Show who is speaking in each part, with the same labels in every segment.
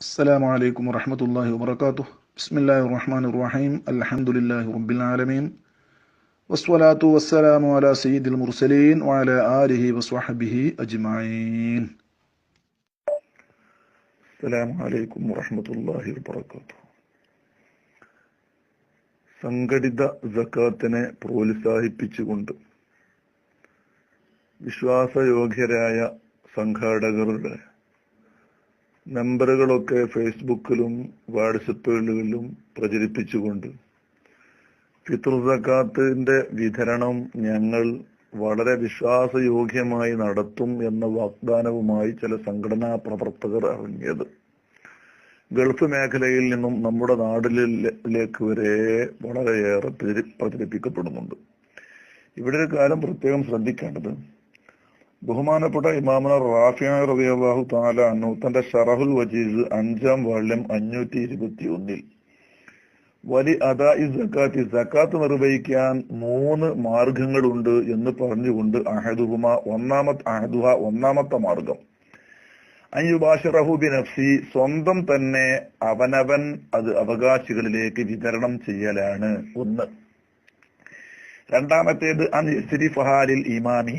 Speaker 1: السلام عليكم ورحمة الله وبركاته بسم الله الرحمن الرحيم الحمد لله رب العالمين والصلاة والسلام على سيد المرسلين وعلى آله وصحبه أجمعين السلام عليكم ورحمة الله وبركاته സംഘടിത സക്കാത്തിനെ പ്രോത്സാഹിപ്പിച്ചുകൊണ്ട് വിശ്വാസയോഗ്യരായ സംഘാടകരുടെ നമ്പറുകളൊക്കെ ഫേസ്ബുക്കിലും വാട്സപ്പുകളിലും പ്രചരിപ്പിച്ചുകൊണ്ട് ഫിത്ർ സക്കാത്തിന്റെ വിതരണം ഞങ്ങൾ വളരെ വിശ്വാസയോഗ്യമായി നടത്തും എന്ന വാഗ്ദാനവുമായി ചില സംഘടനാ പ്രവർത്തകർ ഇറങ്ങിയത്. ഗൾഫ് മേഖലയിൽ നിന്നും നമ്മുടെ നാടിലേക്ക് വരെ വളരെയേറെ പ്രചരി- പ്രചരിപ്പിക്കപ്പെടുന്നുണ്ട്. ഇവിടെ ഒരു കാര്യം പ്രത്യേകം ശ്രദ്ധിക്കേണ്ടത്. ബഹുമാനപ്പെട്ട ഇമാമന റാഫിയ റബിയാഹു താല അന്നു തന്റെ ഷറഹുൽ വജീസ് അഞ്ചാം വാള്യം അഞ്ഞൂറ്റി ഇരുപത്തി ഒന്നിൽ വലി അദാ ഇ സക്കാത്ത് സക്കാത്ത് നിർവഹിക്കാൻ മൂന്ന് മാർഗങ്ങളുണ്ട് എന്ന് പറഞ്ഞുകൊണ്ട് അഹദുഹുമ ഒന്നാമത്തെ അഹദുഹ ഒന്നാമത്തെ മാർഗം. അയ്യുബാഷറഹുബി നഫ്സി സ്വന്തം തന്നെ അവനവൻ അത് അവകാശികളിലേക്ക് വിതരണം ചെയ്യലാണ് ഒന്ന്. രണ്ടാമത്തേത് അൻ ഫഹാലിൽ ഇമാമി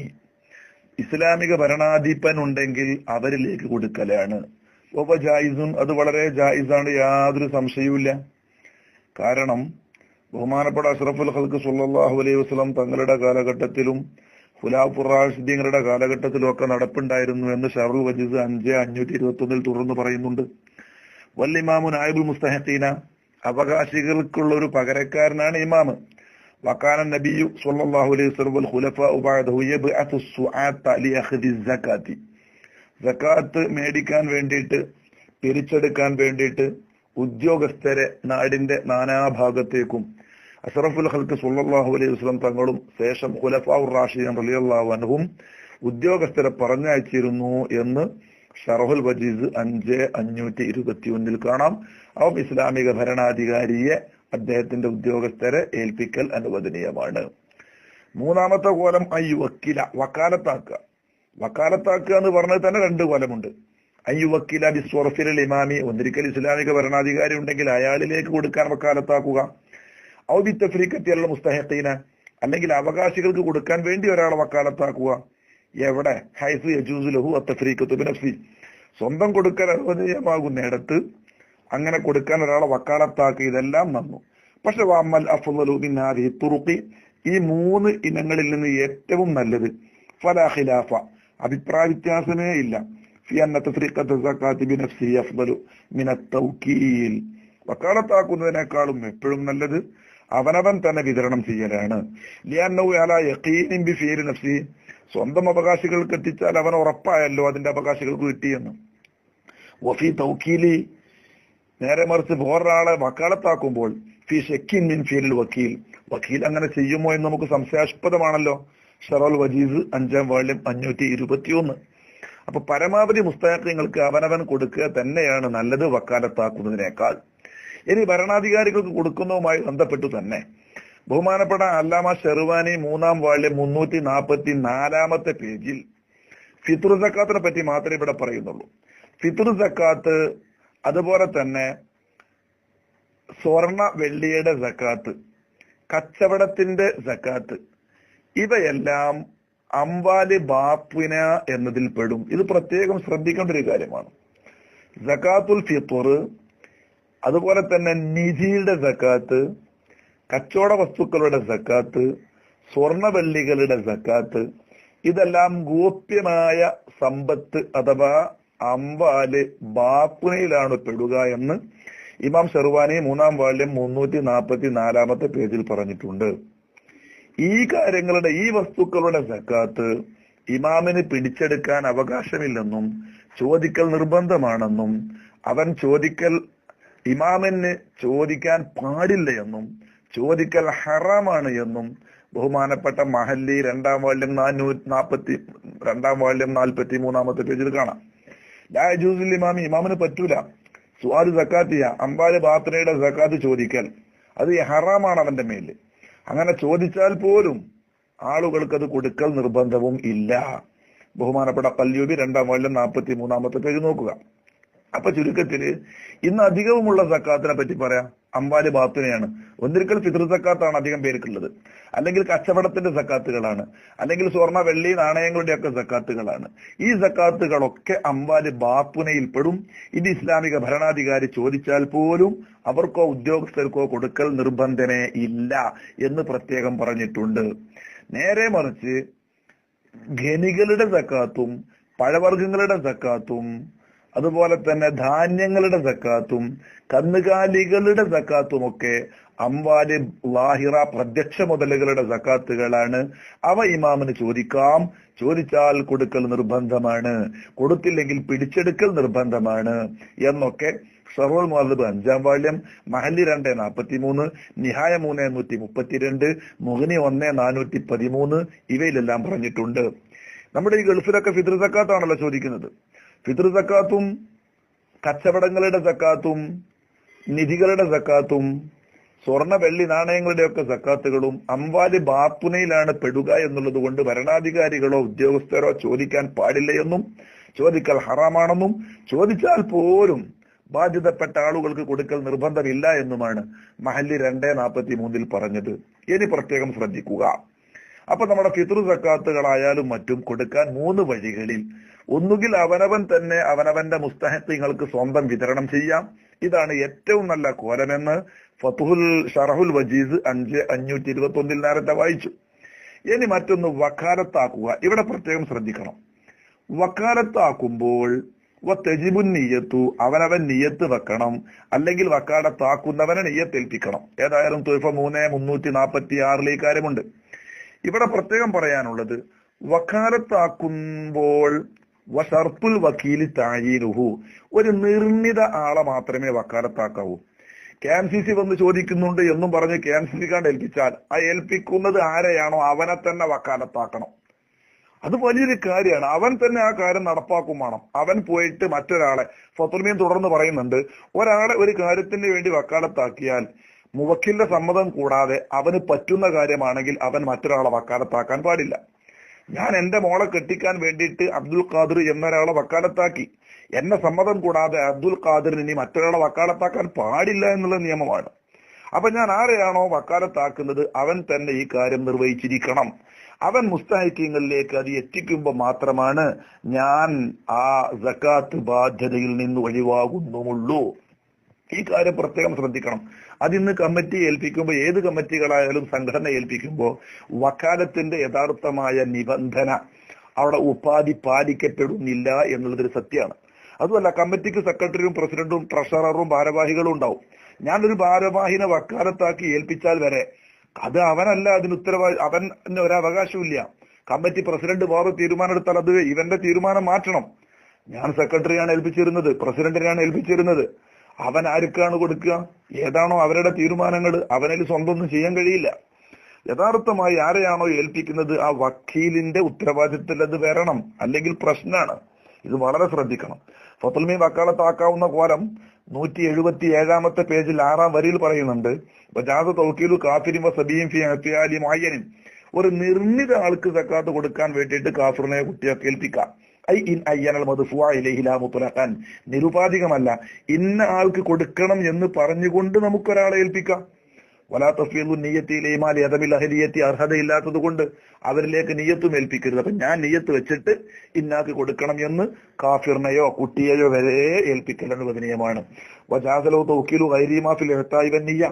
Speaker 1: ഇസ്ലാമിക ഭരണാധിപൻ ഉണ്ടെങ്കിൽ അവരിലേക്ക് കൊടുക്കലാണ്. ഒവ ജായിസും അത് വളരെ ജായിസാണ് യാതൊരു സംശയവുമില്ല. കാരണം ബഹുമാനപ്പെട്ട അഷ്റഫുൽ ഹൽക്ക് സുല്ലാഹു അലൈഹി വസ്ലം തങ്ങളുടെ കാലഘട്ടത്തിലും ഖുലാഫുർ റാഷിദ്യങ്ങളുടെ കാലഘട്ടത്തിലും ഒക്കെ നടപ്പുണ്ടായിരുന്നു എന്ന് ഷറുൽ വജീസ് അഞ്ച് അഞ്ഞൂറ്റി ഇരുപത്തി ഒന്നിൽ തുടർന്ന് പറയുന്നുണ്ട്. വല്ലിമാമു നായിബുൽ മുസ്തഹത്തീന അവകാശികൾക്കുള്ള ഒരു പകരക്കാരനാണ് ഇമാമ്. വക്കാന നബിയു صلى അലൈഹി വസല്ലം وسلم والخلفاء بعده يبعث സുആത്ത لأخذ الزكاة. മേടിക്കാൻ വേണ്ടിയിട്ട് പിരിച്ചെടുക്കാൻ വേണ്ടിയിട്ട് ഉദ്യോഗസ്ഥരെ നാടിന്റെ നാനാഭാഗത്തേക്കും അഷറഫുൽ ഹൽക്ക് സുല്ലാഹു അലൈഹി വസ്ലം തങ്ങളും ശേഷം ഖുലഫാഉർ റാഷിദീൻ റളിയല്ലാഹു അൻഹും ഉദ്യോഗസ്ഥരെ പറഞ്ഞയച്ചിരുന്നു എന്ന് ഷറഹുൽ വജീസ് അഞ്ച് അഞ്ഞൂറ്റി ഇരുപത്തി ഒന്നിൽ കാണാം. അവ ഇസ്ലാമിക ഭരണാധികാരിയെ അദ്ദേഹത്തിന്റെ ഉദ്യോഗസ്ഥരെ ഏൽപ്പിക്കൽ അനുവദനീയമാണ്. മൂന്നാമത്തെ കോലം അയ്യു വക്കില വക്കാലത്താക്കുക. വക്കാലത്താക്കുക എന്ന് പറഞ്ഞത് തന്നെ രണ്ട് കോലമുണ്ട്. അയ്യു വക്കീല ബിസ്വർഫിൽ ഇമാമി ഒന്നിരിക്കൽ ഇസ്ലാമിക ഭരണാധികാരി ഉണ്ടെങ്കിൽ അയാളിലേക്ക് കൊടുക്കാൻ വക്കാലത്താക്കുക. ഔബി തഫ്രീഖത്തിയുള്ള മുസ്തഹത്തീന അല്ലെങ്കിൽ അവകാശികൾക്ക് കൊടുക്കാൻ വേണ്ടി ഒരാളെ വക്കാലത്താക്കുക. എവിടെ? ഹൈഫ് യജൂസ് ലഹു അത്തഫ്രീക്കത്തു ബിനഫ്സി സ്വന്തം കൊടുക്കാൻ അനുവദനീയമാകുന്നിടത്ത് അങ്ങനെ കൊടുക്കാൻ ഒരാളെ വക്കാലത്താക്കി ഇതെല്ലാം വന്നു. പക്ഷെ വാമൽ അഫ്ളു മിൻ തുറുക്കി ഈ മൂന്ന് ഇനങ്ങളിൽ നിന്ന് ഏറ്റവും നല്ലത് ഫലാ ഖിലാഫ അഭിപ്രായ വ്യത്യാസമേ ഇല്ല വക്കാലത്താക്കുന്നതിനേക്കാളും എപ്പോഴും നല്ലത് അവനവൻ തന്നെ വിതരണം ചെയ്യലാണ്. സ്വന്തം അവകാശികൾക്ക് എത്തിച്ചാൽ അവൻ ഉറപ്പായല്ലോ അതിന്റെ അവകാശികൾക്ക് കിട്ടിയെന്ന്. വഫി തൗക്കീലി നേരെ മറിച്ച് വേറൊരാളെ വക്കാലത്താക്കുമ്പോൾ ഫി ഷെക്കിൻ മിൻ ഫീലിൽ വക്കീൽ. വക്കീൽ അങ്ങനെ ചെയ്യുമോ എന്ന് നമുക്ക് സംശയാസ്പദമാണല്ലോ. ഷറോൽ വജീസ് അഞ്ചാം വാള്യം അഞ്ഞൂറ്റി ഇരുപത്തിയൊന്ന്. അപ്പൊ പരമാവധി നിങ്ങൾക്ക് അവനവൻ കൊടുക്കുക തന്നെയാണ് നല്ലത് വക്കാലത്താക്കുന്നതിനേക്കാൾ. ഇനി ഭരണാധികാരികൾക്ക് കൊടുക്കുന്നതുമായി ബന്ധപ്പെട്ടു തന്നെ. ബഹുമാനപ്പെട്ട അല്ലാമ ഷെർവാനി മൂന്നാം വാള്യം മുന്നൂറ്റി നാൽപ്പത്തി നാലാമത്തെ പേജിൽ ഫിത്തുർ സക്കാത്തിനെ പറ്റി മാത്രമേ ഇവിടെ പറയുന്നുള്ളൂ. ഫിത്തുർ സക്കാത്ത് അതുപോലെ തന്നെ സ്വർണ വെള്ളിയുടെ സക്കാത്ത് കച്ചവടത്തിന്റെ സക്കാത്ത് ഇവയെല്ലാം അംവാൽ ബാപ്പിന എന്നതിൽ പെടും. ഇത് പ്രത്യേകം ശ്രദ്ധിക്കേണ്ട ഒരു കാര്യമാണ്. സക്കാത്തുൽ ഫിത്തുർ അതുപോലെ തന്നെ നിധിയുടെ സക്കാത്ത് കച്ചവട വസ്തുക്കളുടെ സക്കാത്ത് സ്വർണവെള്ളികളുടെ സക്കാത്ത് ഇതെല്ലാം ഗോപ്യമായ സമ്പത്ത് അഥവാ അമ്പാൽ ബാപ്പുനയിലാണ് പെടുക എന്ന് ഇമാം ഷെർവാനി മൂന്നാം വാള്യം മുന്നൂറ്റി നാൽപ്പത്തി നാലാമത്തെ പേജിൽ പറഞ്ഞിട്ടുണ്ട്. ഈ കാര്യങ്ങളുടെ ഈ വസ്തുക്കളുടെ സക്കാത്ത് ഇമാമിന് പിടിച്ചെടുക്കാൻ അവകാശമില്ലെന്നും ചോദിക്കൽ നിർബന്ധമാണെന്നും അവൻ ചോദിക്കൽ ഇമാമിന് ചോദിക്കാൻ പാടില്ല എന്നും ചോദിക്കൽ ഹറാമാണ് എന്നും ബഹുമാനപ്പെട്ട മഹല്ലി രണ്ടാം വാല്യം നാനൂറ്റി നാൽപ്പത്തി രണ്ടാം വാല്യം നാൽപ്പത്തി മൂന്നാമത്തെ പേജിൽ കാണാം. ഇമാമി ഇമാമിന് പറ്റൂല. സുവാദ് സക്കാത്തിയ അമ്പാൽ ബാത്രയുടെ സക്കാത്ത് ചോദിക്കൽ. അത് ഹറാമാണ് അവന്റെ മേൽ. അങ്ങനെ ചോദിച്ചാൽ പോലും ആളുകൾക്ക് അത് കൊടുക്കൽ നിർബന്ധവും ഇല്ല. ബഹുമാനപ്പെട്ട പല്യൂബി രണ്ടാം വാള്യം നാൽപ്പത്തി മൂന്നാമത്തെ പേജ് നോക്കുക. അപ്പൊ ചുരുക്കത്തിൽ ഇന്ന് അധികവുമുള്ള സക്കാത്തിനെ പറ്റി പറയാം. അമ്പാൽ ബാത്തുനെയാണ്. ഒന്നിരിക്കൽ ഫിത്ർ സക്കാത്താണ് അധികം പേർക്കുള്ളത്. അല്ലെങ്കിൽ കച്ചവടത്തിന്റെ സക്കാത്തുകളാണ്. അല്ലെങ്കിൽ സ്വർണ വെള്ളി നാണയങ്ങളുടെ ഒക്കെ സക്കാത്തുകളാണ്. ഈ സക്കാത്തുകളൊക്കെ അമ്പാൽ ബാത്തുനയിൽപ്പെടും ഇത് ഇസ്ലാമിക ഭരണാധികാരി ചോദിച്ചാൽ പോലും അവർക്കോ ഉദ്യോഗസ്ഥർക്കോ കൊടുക്കൽ നിർബന്ധനേ ഇല്ല എന്ന് പ്രത്യേകം പറഞ്ഞിട്ടുണ്ട്. നേരെ മറിച്ച് ഖനികളുടെ സക്കാത്തും പഴവർഗങ്ങളുടെ സക്കാത്തും അതുപോലെ തന്നെ ധാന്യങ്ങളുടെ സക്കാത്തും കന്നുകാലികളുടെ സക്കാത്തും ഒക്കെ അംവാൽ ലാഹിറ പ്രത്യക്ഷ മുതലുകളുടെ സക്കാത്തുകളാണ്. അവ ഇമാമിന് ചോദിക്കാം. ചോദിച്ചാൽ കൊടുക്കൽ നിർബന്ധമാണ്. കൊടുത്തില്ലെങ്കിൽ പിടിച്ചെടുക്കൽ നിർബന്ധമാണ് എന്നൊക്കെ ഷറോൾ മുഹദബ് അഞ്ചാം വാള്യം മഹല്ലി രണ്ട് നാൽപ്പത്തി മൂന്ന് നിഹായ മൂന്ന് നൂറ്റി മുപ്പത്തിരണ്ട് മുഹനി ഒന്ന് നാനൂറ്റി പതിമൂന്ന് ഇവയിലെല്ലാം പറഞ്ഞിട്ടുണ്ട്. നമ്മുടെ ഈ ഗൾഫിലൊക്കെ ഫിത്ർ സക്കാത്താണല്ലോ ചോദിക്കുന്നത്. ഫിത്ർ സക്കാത്തും കച്ചവടങ്ങളുടെ സക്കാത്തും നിധികളുടെ സക്കാത്തും സ്വർണ വെള്ളി നാണയങ്ങളുടെയൊക്കെ സക്കാത്തുകളും അംവാലി ബാത്തുനയിലാണ് പെടുക എന്നുള്ളത് കൊണ്ട് ഭരണാധികാരികളോ ഉദ്യോഗസ്ഥരോ ചോദിക്കാൻ പാടില്ല എന്നും ചോദിക്കൽ ഹറാമാണെന്നും ചോദിച്ചാൽ പോലും ബാധ്യതപ്പെട്ട ആളുകൾക്ക് കൊടുക്കൽ നിർബന്ധമില്ല എന്നുമാണ് മഹല്ലി രണ്ടേ നാൽപ്പത്തി മൂന്നിൽ പറഞ്ഞത്. ഇനി പ്രത്യേകം ശ്രദ്ധിക്കുക. അപ്പൊ നമ്മുടെ ഫിത്രു സക്കാത്തുകളായാലും മറ്റും കൊടുക്കാൻ മൂന്ന് വഴികളിൽ. ഒന്നുകിൽ അവനവൻ തന്നെ അവനവന്റെ മുസ്തഹത്തിങ്ങൾക്ക് സ്വന്തം വിതരണം ചെയ്യാം. ഇതാണ് ഏറ്റവും നല്ല കോലമെന്ന് ഫതുഹുൽ ഷറഹുൽ വജീസ് അഞ്ച് അഞ്ഞൂറ്റി ഇരുപത്തി ഒന്നിൽ നേരത്തെ വായിച്ചു. ഇനി മറ്റൊന്ന് വക്കാലത്താക്കുക. ഇവിടെ പ്രത്യേകം ശ്രദ്ധിക്കണം. വക്കാലത്താക്കുമ്പോൾ തെജിബുൻ നീയത്തു അവനവൻ നീയത്ത് വെക്കണം. അല്ലെങ്കിൽ വക്കാലത്താക്കുന്നവനെ നീയത്തേൽപ്പിക്കണം. ഏതായാലും തുൽഫ മൂന്ന് മുന്നൂറ്റി ഈ കാര്യമുണ്ട്. ഇവിടെ പ്രത്യേകം പറയാനുള്ളത് വക്കാലത്താക്കുമ്പോൾ വഷർത്തുൽ വക്കീൽ താഴീനുഹു ഒരു നിർണിത ആളെ മാത്രമേ വക്കാലത്താക്കാവൂ. കെ എം സി സി വന്ന് ചോദിക്കുന്നുണ്ട് എന്നും പറഞ്ഞ് കെ എം സി സി കാണ്ട് ഏൽപ്പിച്ചാൽ ആ ഏൽപ്പിക്കുന്നത് ആരെയാണോ അവനെ തന്നെ വക്കാലത്താക്കണം. അത് വലിയൊരു കാര്യമാണ്. അവൻ തന്നെ ആ കാര്യം നടപ്പാക്കും വേണം. അവൻ പോയിട്ട് മറ്റൊരാളെ ഫത്തുൽമീൻ തുടർന്ന് പറയുന്നുണ്ട് ഒരാളെ ഒരു കാര്യത്തിന് വേണ്ടി വക്കാലത്താക്കിയാൽ മുവക്കിന്റെ സമ്മതം കൂടാതെ അവന് പറ്റുന്ന കാര്യമാണെങ്കിൽ അവൻ മറ്റൊരാളെ വക്കാലത്താക്കാൻ പാടില്ല. ഞാൻ എന്റെ മോളെ കെട്ടിക്കാൻ വേണ്ടിയിട്ട് അബ്ദുൽ ഖാദിർ എന്നൊരാളെ വക്കാലത്താക്കി. എന്നെ സമ്മതം കൂടാതെ അബ്ദുൽ ഖാദിറിന് ഇനി മറ്റൊരാളെ വക്കാലത്താക്കാൻ പാടില്ല എന്നുള്ള നിയമമാണ്. അപ്പൊ ഞാൻ ആരെയാണോ വക്കാലത്താക്കുന്നത് അവൻ തന്നെ ഈ കാര്യം നിർവഹിച്ചിരിക്കണം. അവൻ മുസ്താഹിക്കങ്ങളിലേക്ക് അത് എത്തിക്കുമ്പോൾ മാത്രമാണ് ഞാൻ ആ സക്കാത്ത് ബാധ്യതയിൽ നിന്ന് ഒഴിവാകുന്നുമുള്ളൂ. ഈ കാര്യം പ്രത്യേകം ശ്രദ്ധിക്കണം. അതിന്ന് കമ്മിറ്റി ഏൽപ്പിക്കുമ്പോൾ ഏത് കമ്മിറ്റികളായാലും സംഘടന ഏൽപ്പിക്കുമ്പോൾ വക്കാലത്തിന്റെ യഥാർത്ഥമായ നിബന്ധന അവിടെ ഉപാധി പാലിക്കപ്പെടുന്നില്ല എന്നുള്ളതൊരു സത്യമാണ്. അതുമല്ല കമ്മിറ്റിക്ക് സെക്രട്ടറിയും പ്രസിഡന്റും ട്രഷററും ഭാരവാഹികളും ഉണ്ടാവും. ഞാനൊരു ഭാരവാഹിനെ വക്കാലത്താക്കി ഏൽപ്പിച്ചാൽ വരെ അത് അവനല്ല അതിന് ഉത്തരവാദി അവന് ഒരവകാശമില്ല കമ്മിറ്റി പ്രസിഡന്റ് വേറെ തീരുമാനം എടുത്താൽ അത് ഇവന്റെ തീരുമാനം മാറ്റണം. ഞാൻ സെക്രട്ടറിയാണ് ഏൽപ്പിച്ചിരുന്നത് പ്രസിഡന്റിനെയാണ് ഏൽപ്പിച്ചിരുന്നത്. അവൻ ആർക്കാണ് കൊടുക്കുക? ഏതാണോ അവരുടെ തീരുമാനങ്ങൾ? അവനിൽ സ്വന്തം ഒന്നും ചെയ്യാൻ കഴിയില്ല. യഥാർത്ഥമായി ആരെയാണോ ഏൽപ്പിക്കുന്നത്? ആ വക്കീലിന്റെ ഉത്തരവാദിത്തത്തിൽ അത് വരണം. അല്ലെങ്കിൽ പ്രശ്നമാണ് ഇത് വളരെ ശ്രദ്ധിക്കണം. ഫത്തുൽമി വക്കാലത്താക്കാവുന്ന കോലം നൂറ്റി എഴുപത്തി ഏഴാമത്തെ പേജിൽ ആറാം വരിയിൽ പറയുന്നുണ്ട് ബജാദ് തൗക്കീലു കാഫിരിം അഫ്യാലി മായനും ഒരു നിർണിത ആൾക്ക് സക്കാത്ത് കൊടുക്കാൻ വേണ്ടിയിട്ട് കാഫിറിനെ കുട്ടിയെ കേൾപ്പിക്കാം ഐ ഇൻ നിരുപാധികമല്ല. ഇന്ന ആൾക്ക് കൊടുക്കണം എന്ന് പറഞ്ഞുകൊണ്ട് നമുക്കൊരാളെ ഏൽപ്പിക്കാം. വലാ തഫീലു നീയത്തി ഇലൈമാൽ യദമിൽ അഹലിയത്തി അർഹതയില്ലാത്തത് കൊണ്ട് അവരിലേക്ക് നീയത്തും ഏൽപ്പിക്കരുത്. അപ്പൊ ഞാൻ നീയത്ത് വെച്ചിട്ട് ഇന്നാക്ക് കൊടുക്കണം എന്ന് കാഫിറിനെയോ കുട്ടിയെയോ വരെ ഏൽപ്പിക്കൽ എന്നുള്ളത് നിയമമാണ് വജാസലോ തോക്കിലു ഹൈരിമാഫിൽ എഴുത്തായി നീയ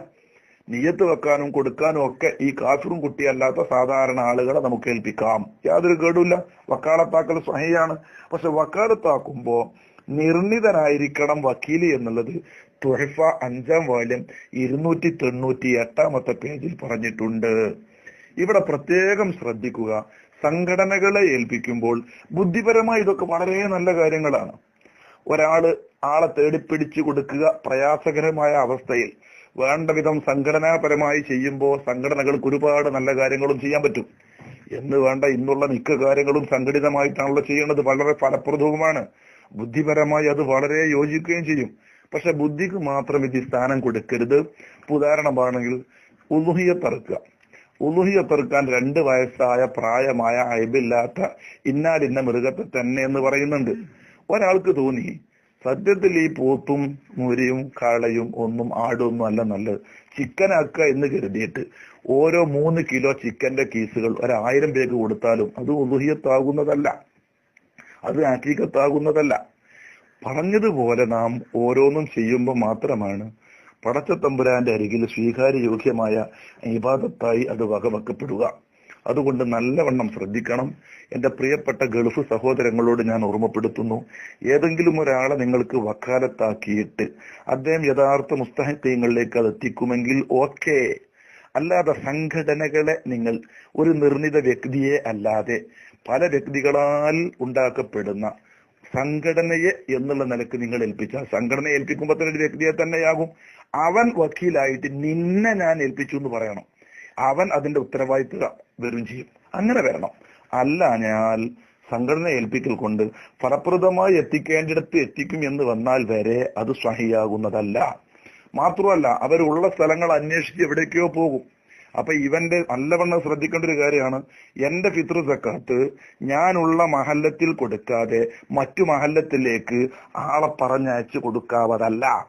Speaker 1: നിയത്ത് വെക്കാനും കൊടുക്കാനും ഒക്കെ ഈ കാഫിറും കുട്ടിയല്ലാത്ത സാധാരണ ആളുകളെ നമുക്ക് ഏൽപ്പിക്കാം. യാതൊരു കേടുമില്ല. വക്കാലത്താക്കൽ സ്വഹയാണ് പക്ഷെ വക്കാലത്താക്കുമ്പോ നിർണിതനായിരിക്കണം വക്കീൽ എന്നുള്ളത് തുഹഫ അഞ്ചാം വാല്യം ഇരുന്നൂറ്റി തൊണ്ണൂറ്റി എട്ടാമത്തെ പേജിൽ പറഞ്ഞിട്ടുണ്ട്. ഇവിടെ പ്രത്യേകം ശ്രദ്ധിക്കുക. സംഘടനകളെ ഏൽപ്പിക്കുമ്പോൾ ബുദ്ധിപരമായി ഇതൊക്കെ വളരെ നല്ല കാര്യങ്ങളാണ്. ഒരാൾ ആളെ തേടിപ്പിടിച്ചു കൊടുക്കുക പ്രയാസകരമായ അവസ്ഥയിൽ. വേണ്ട വിധം സംഘടനാപരമായി ചെയ്യുമ്പോൾ സംഘടനകൾക്ക് ഒരുപാട് നല്ല കാര്യങ്ങളും ചെയ്യാൻ പറ്റും. എന്ന് വേണ്ട ഇന്നുള്ള മിക്ക കാര്യങ്ങളും സംഘടിതമായിട്ടാണല്ലോ ചെയ്യേണ്ടത്. വളരെ ഫലപ്രദവുമാണ്. ബുദ്ധിപരമായി അത് വളരെ യോജിക്കുകയും ചെയ്യും. പക്ഷെ ബുദ്ധിക്ക് മാത്രം ഇത് സ്ഥാനം കൊടുക്കരുത്. ഉദാഹരണമാണെങ്കിൽ ഉലുഹിയ തറുക്കുക ഉലുഹിയ തറുക്കാൻ രണ്ട് വയസ്സായ പ്രായമായ അയവില്ലാത്ത ഇന്നാലിന്ന മൃഗത്തെ തന്നെ എന്ന് പറയുന്നുണ്ട്. ഒരാൾക്ക് തോന്നി സത്യത്തിൽ ഈ പോത്തും മുരിയും കാളയും ഒന്നും ആടൊന്നും അല്ല നല്ലത്. ചിക്കൻ ആക്കുക എന്ന് കരുതിയിട്ട് ഓരോ മൂന്ന് കിലോ ചിക്കന്റെ കീസുകൾ ഒരായിരം പേർക്ക് കൊടുത്താലും അത് ഉദുഹിയത്താകുന്നതല്ല അത് ആക്രീകത്താകുന്നതല്ല പറഞ്ഞതുപോലെ നാം ഓരോന്നും ചെയ്യുമ്പോൾ മാത്രമാണ് പടച്ചത്തമ്പുരാന്റെ അരികിൽ സ്വീകാര്യയോഗ്യമായ ഇബാദത്തായി അത് വകവെക്കപ്പെടുക. അതുകൊണ്ട് നല്ലവണ്ണം ശ്രദ്ധിക്കണം. എന്റെ പ്രിയപ്പെട്ട ഗൾഫ് സഹോദരങ്ങളോട് ഞാൻ ഓർമ്മപ്പെടുത്തുന്നു. ഏതെങ്കിലും ഒരാളെ നിങ്ങൾക്ക് വക്കാലത്താക്കിയിട്ട് അദ്ദേഹം യഥാർത്ഥ മുസ്തഹത്യങ്ങളിലേക്ക് അത് എത്തിക്കുമെങ്കിൽ ഓക്കെ. അല്ലാതെ സംഘടനകളെ നിങ്ങൾ ഒരു നിർണിത വ്യക്തിയെ അല്ലാതെ പല വ്യക്തികളാൽ ഉണ്ടാക്കപ്പെടുന്ന സംഘടനയെ എന്നുള്ള നിലയ്ക്ക് നിങ്ങൾ ഏൽപ്പിച്ചാൽ സംഘടനയെ ഏൽപ്പിക്കുമ്പോൾ തന്നെ ഒരു വ്യക്തിയെ തന്നെയാകും. അവൻ വക്കീലായിട്ട് നിന്നെ ഞാൻ ഏൽപ്പിച്ചു എന്ന് പറയണം. അവൻ അതിന്റെ ഉത്തരവാദിത്വം വരും ചെയ്യും. അങ്ങനെ വരണം. അല്ല ഞാൻ സംഘടന ഏൽപ്പിക്കൽ കൊണ്ട് ഫലപ്രദമായി എത്തിക്കേണ്ടിടത്ത് എത്തിക്കും എന്ന് വന്നാൽ വരെ അത് സ്വഹിയാകുന്നതല്ല മാത്രമല്ല അവരുള്ള സ്ഥലങ്ങൾ അന്വേഷിച്ച് എവിടേക്കോ പോകും. അപ്പൊ ഇവന്റെ നല്ലവണ്ണം ശ്രദ്ധിക്കേണ്ട ഒരു കാര്യമാണ് എന്റെ ഫിത്രു സക്കാത്ത് ഞാനുള്ള മഹല്ലത്തിൽ കൊടുക്കാതെ മറ്റു മഹല്ലത്തിലേക്ക് ആളെ പറഞ്ഞയച്ചു കൊടുക്കാവതല്ല.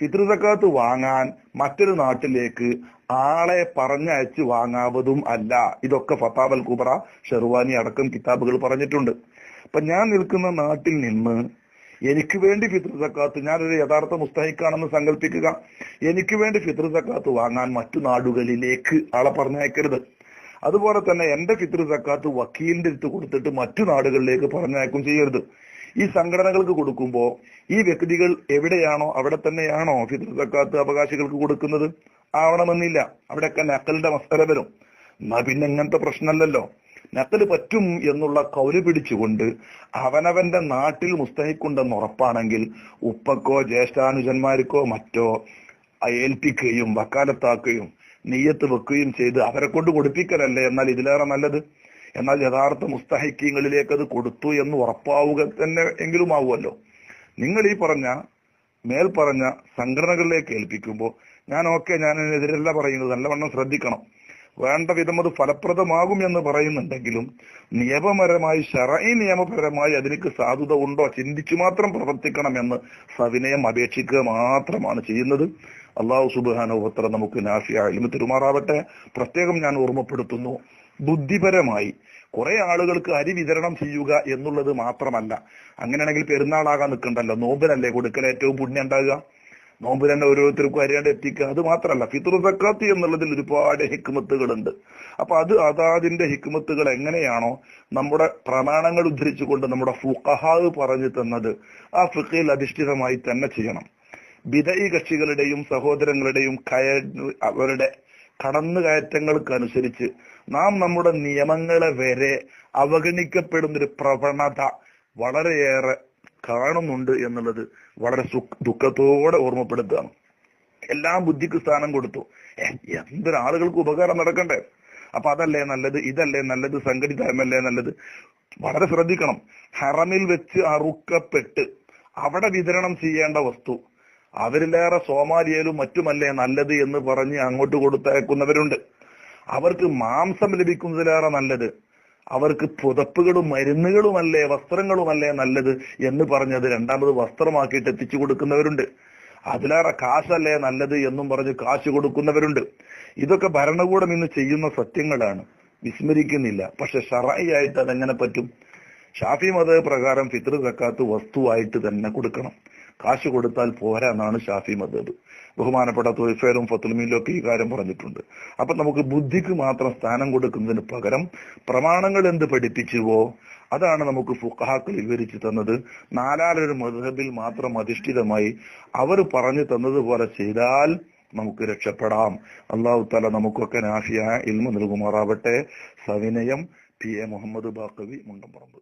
Speaker 1: ഫിത്രു സക്കാത്ത് വാങ്ങാൻ മറ്റൊരു നാട്ടിലേക്ക് ആളെ പറഞ്ഞയച്ച് വാങ്ങാവതും അല്ല. ഇതൊക്കെ ഫത്താബൽ കുബറ ഷെർവാനി അടക്കം കിതാബുകൾ പറഞ്ഞിട്ടുണ്ട്. അപ്പൊ ഞാൻ നിൽക്കുന്ന നാട്ടിൽ നിന്ന് എനിക്ക് വേണ്ടി ഫിത്ർ സക്കാത്ത് ഞാനൊരു യഥാർത്ഥ മുസ്തഹിക്കാണെന്ന് സങ്കല്പിക്കുക എനിക്ക് വേണ്ടി ഫിത്ർ സക്കാത്ത് വാങ്ങാൻ മറ്റു നാടുകളിലേക്ക് ആളെ പറഞ്ഞയക്കരുത്. അതുപോലെ തന്നെ എന്റെ ഫിത്ർ സക്കാത്ത് വക്കീലിന്റെ അടുത്ത് കൊടുത്തിട്ട് മറ്റു നാടുകളിലേക്ക് പറഞ്ഞയക്കും ചെയ്യരുത്. ഈ സംഘടനകൾക്ക് കൊടുക്കുമ്പോൾ ഈ വ്യക്തികൾ എവിടെയാണോ അവിടെ തന്നെയാണോ ഫിത്ർ സക്കാത്ത് അവകാശികൾക്ക് കൊടുക്കുന്നത്? ആവണമെന്നില്ല. അവിടെയൊക്കെ നക്കലിന്റെ മസ്തര വരും. എന്നാ പിന്നെ ഇങ്ങനത്തെ പ്രശ്നമല്ലല്ലോ നക്കൽ പറ്റും എന്നുള്ള കൗൽ പിടിച്ചുകൊണ്ട് അവനവന്റെ നാട്ടിൽ മുസ്തഹിക്കുണ്ടെന്ന് ഉറപ്പാണെങ്കിൽ ഉപ്പക്കോ ജ്യേഷ്ഠാനുജന്മാർക്കോ മറ്റോ ഏൽപ്പിക്കുകയും വക്കാലത്താക്കുകയും നെയ്യത്ത് വെക്കുകയും ചെയ്ത് അവരെ കൊണ്ട് കൊടുപ്പിക്കലല്ലേ എന്നാൽ ഇതിലേറെ നല്ലത്? എന്നാൽ യഥാർത്ഥ മുസ്തഹിക്കീങ്ങളിലേക്ക് അത് കൊടുത്തു എന്ന് ഉറപ്പാവുക തന്നെ എങ്കിലും ആവുമല്ലോ നിങ്ങൾ ഈ പറഞ്ഞ മേൽ പറഞ്ഞ സംഘടനകളിലേക്ക് ഏൽപ്പിക്കുമ്പോൾ ഞാൻ ഓക്കെ ഞാൻ എതിരല്ല പറയുന്നത് നല്ലവണ്ണം ശ്രദ്ധിക്കണം. വേണ്ട വിധം അത് ഫലപ്രദമാകും എന്ന് പറയുന്നുണ്ടെങ്കിലും നിയമപരമായി ഷറൈ നിയമപരമായി അതിലേക്ക് സാധുത ഉണ്ടോ? ചിന്തിച്ചു മാത്രം പ്രവർത്തിക്കണം എന്ന് സവിനയം അപേക്ഷിക്കുക മാത്രമാണ് ചെയ്യുന്നത്. അള്ളാഹു സുബാനോപത്ര നമുക്ക് നാഫിയ എലിമ തിരുമാറാവട്ടെ. പ്രത്യേകം ഞാൻ ഓർമ്മപ്പെടുത്തുന്നു. ബുദ്ധിപരമായി കുറെ ആളുകൾക്ക് അരി വിതരണം ചെയ്യുക എന്നുള്ളത് മാത്രമല്ല. അങ്ങനെയാണെങ്കിൽ പെരുന്നാളാകാൻ നിൽക്കണ്ടല്ലോ. നോമ്പിനല്ലേ കൊടുക്കൽ ഏറ്റവും പുണ്യം ഉണ്ടാകുക? നോമ്പ് തന്നെ ഓരോരുത്തർക്കും അരിയാണ്ട് എത്തിക്കുക. അത് മാത്രമല്ല സക്കാത്ത് എന്നുള്ളതിൽ ഒരുപാട് ഹിക്മത്തുകളുണ്ട്. അപ്പൊ അത് അതാതിന്റെ ഹിക്മത്തുകൾ എങ്ങനെയാണോ നമ്മുടെ പ്രമാണങ്ങൾ ഉദ്ധരിച്ചുകൊണ്ട് നമ്മുടെ ഫുഖഹാവ് പറഞ്ഞു തന്നത് ആ ഫിഖയിൽ അധിഷ്ഠിതമായി തന്നെ ചെയ്യണം. വിധയി കക്ഷികളുടെയും സഹോദരങ്ങളുടെയും കയ അവരുടെ കടന്നുകയറ്റങ്ങൾക്കനുസരിച്ച് നാം നമ്മുടെ നിയമങ്ങളെ വരെ അവഗണിക്കപ്പെടുന്നൊരു പ്രവണത വളരെയേറെ കാണുന്നുണ്ട് എന്നുള്ളത് വളരെ ദുഃഖത്തോടെ ഓർമ്മപ്പെടുത്തുകയാണ്. എല്ലാം ബുദ്ധിക്ക് സ്ഥാനം കൊടുത്തു. എന്തൊരു ആളുകൾക്ക് ഉപകാരം നടക്കണ്ടേ? അപ്പൊ അതല്ലേ നല്ലത് ഇതല്ലേ നല്ലത് സംഘടിതമല്ലേ നല്ലത്? വളരെ ശ്രദ്ധിക്കണം. ഹറമിൽ വെച്ച് അറുക്കപ്പെട്ട് അവിടെ വിതരണം ചെയ്യേണ്ട വസ്തു അവരിലേറെ സോമാലിയയിലും മറ്റുമല്ലേ നല്ലത് എന്ന് പറഞ്ഞ് അങ്ങോട്ട് കൊടുത്തയക്കുന്നവരുണ്ട്. അവർക്ക് മാംസം ലഭിക്കുന്നതിലേറെ നല്ലത് അവർക്ക് പുതപ്പുകളും മരുന്നുകളുമല്ലേ വസ്ത്രങ്ങളുമല്ലേ നല്ലത് എന്ന് പറഞ്ഞത് രണ്ടാമത് വസ്ത്രമാക്കിയിട്ട് എത്തിച്ചു കൊടുക്കുന്നവരുണ്ട്. അതിലേറെ കാശല്ലേ നല്ലത് എന്നും പറഞ്ഞ് കാശ് കൊടുക്കുന്നവരുണ്ട്. ഇതൊക്കെ ഭരണകൂടം ഇന്ന് ചെയ്യുന്ന സത്യങ്ങളാണ്. വിസ്മരിക്കുന്നില്ല. പക്ഷെ ഷറായി ആയിട്ട് അതെങ്ങനെ പറ്റും? ഷാഫി മത പ്രകാരം ഫിത്ർ സക്കാത്ത് വസ്തുവായിട്ട് തന്നെ കൊടുക്കണം. കാശ് കൊടുത്താൽ പോരാ എന്നാണ് ഷാഫി മദബ് ബഹുമാനപ്പെട്ട തൊഴിഫേലും ഫത്തുൽമീലും ഒക്കെ ഈ കാര്യം പറഞ്ഞിട്ടുണ്ട്. അപ്പൊ നമുക്ക് ബുദ്ധിക്ക് മാത്രം സ്ഥാനം കൊടുക്കുന്നതിന് പകരം പ്രമാണങ്ങൾ എന്ത് പഠിപ്പിച്ചുവോ അതാണ് നമുക്ക് ഫുഖാക്കൾ വിവരിച്ചു തന്നത്. നാലാലൊരു മദ്ഹബിൽ മാത്രം അധിഷ്ഠിതമായി അവർ പറഞ്ഞു തന്നതുപോലെ ചെയ്താൽ നമുക്ക് രക്ഷപ്പെടാം. അള്ളാഹു തല നമുക്കൊക്കെ നാഫിയ ഇൽമ നൽകുമാറാവട്ടെ. സവിനയം പി എ മുഹമ്മദ് ബാക്കവി മുണ്ടമ്പറമ്പ്